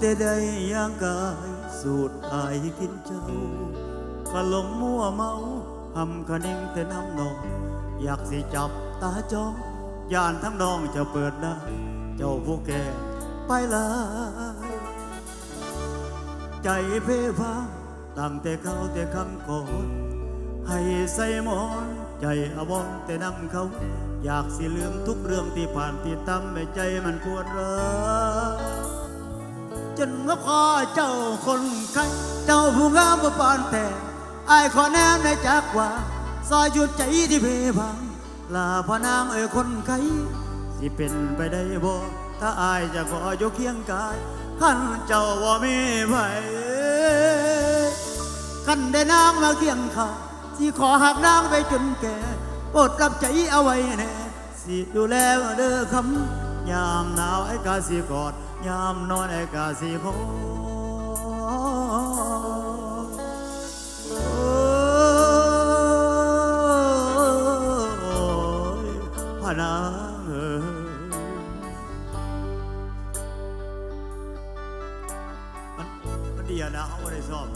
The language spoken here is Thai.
แต่ได้ย่างกาย สูตรอายกินเจ้าขลมมั่วเมาหำคะนิ่งแต่น้ำนองอยากสิจับตาจ้องยานทั้งน้องจะเปิดหน้าเจ้าผู้แก่ไปลายใจเพพังตั้งแต่เขาแต่คำก่อนให้ใส่หมอนใจอวรณ์แต่นำเขา อยากสิลืมทุกเรื่องที่ผ่านที่ทำให้ใจมันปวดร้า จนว่าพอเจ้าคนไข้เจ้าผู้งามบ่ปานแต่อายขอแนมในจักว่าซอยหยุดใจที่เพพังลาพอนางเอ่ยคนไข้สิเป็นไปได้บ่ถ้าอายจะขออยกเคียงกายขันเจ้าว่ามีไผกันได้นางมาเคียงข้างสิขอหักนางไปจนแก่โปรดรับใจเอาไว้แน่สิดูแลเด้อคำ ยามหนาวไอ้กาสิกอด ยามนอนไอ้กาสิคอยพานางเอ๋มันมันดีอะนะเขาไม่ได้ชอบ